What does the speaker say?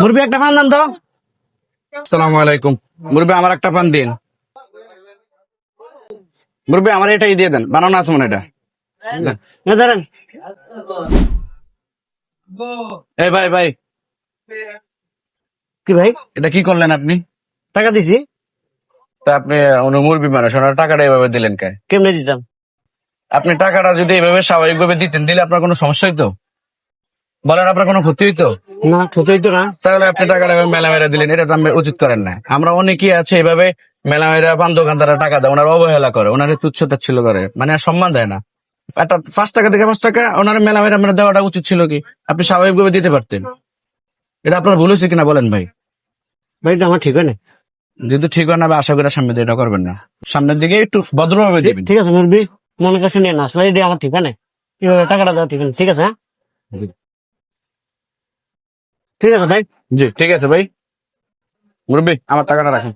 মুরবি একটা পান দাম তো। আসসালামু আলাইকুম। মুরব্বী আমার একটা পান দিন। মুরব্বী আমার এটাই দিয়ে দেন। বানানো আছে মনে এটা। না ধরেন। এই ভাই ভাই। কি ভাই? এটা কি করলেন আপনি? টাকা দিছি। তা আপনি উনি মুরব্বী মানুষ ওনার টাকাটা এভাবে দিলেন কে? কেমনে দিতাম? আপনি টাকাটা যদি এভাবে স্বাভাবিকভাবে দিতেন দিলে আপনার কোনো সমস্যা হইতো? বলেন আপনার কোনো ক্ষতি হইতো? না ক্ষতি হইতো না। তাহলে আপনি টাকাটা মেলা মেরা দিলেন এটা তো উচিত করেন না। আমরা অনেকেই আছে এভাবে মেলা মেলা পান দোকানদারা টাকা দেয় ওনার অবহেলা করে ওনার তুচ্ছতা ছিল করে মানে আর সম্মান দেয় না। একটা পাঁচ টাকা থেকে পাঁচ টাকা ওনার মেলা মেলা আমরা দেওয়াটা উচিত ছিল কি? আপনি স্বাভাবিকভাবে দিতে পারতেন। এটা আপনার ভুল হয়েছে কিনা বলেন ভাই? ভাই আমার ঠিক হয় না যেহেতু ঠিক হয় না আশা করি সামনে দিয়ে এটা করবেন না। সামনের দিকে একটু ভদ্রভাবে দিবেন। ঠিক আছে মুরবি মনে কাছে নিয়ে না আসলে এটা আমার ঠিক না টাকাটা দেওয়া ঠিক আছে ঠিক আছে হ্যাঁ? ঠিক আছে ভাই? জি ঠিক আছে ভাই। মুরব্বী। আমার টাকাটা রাখেন।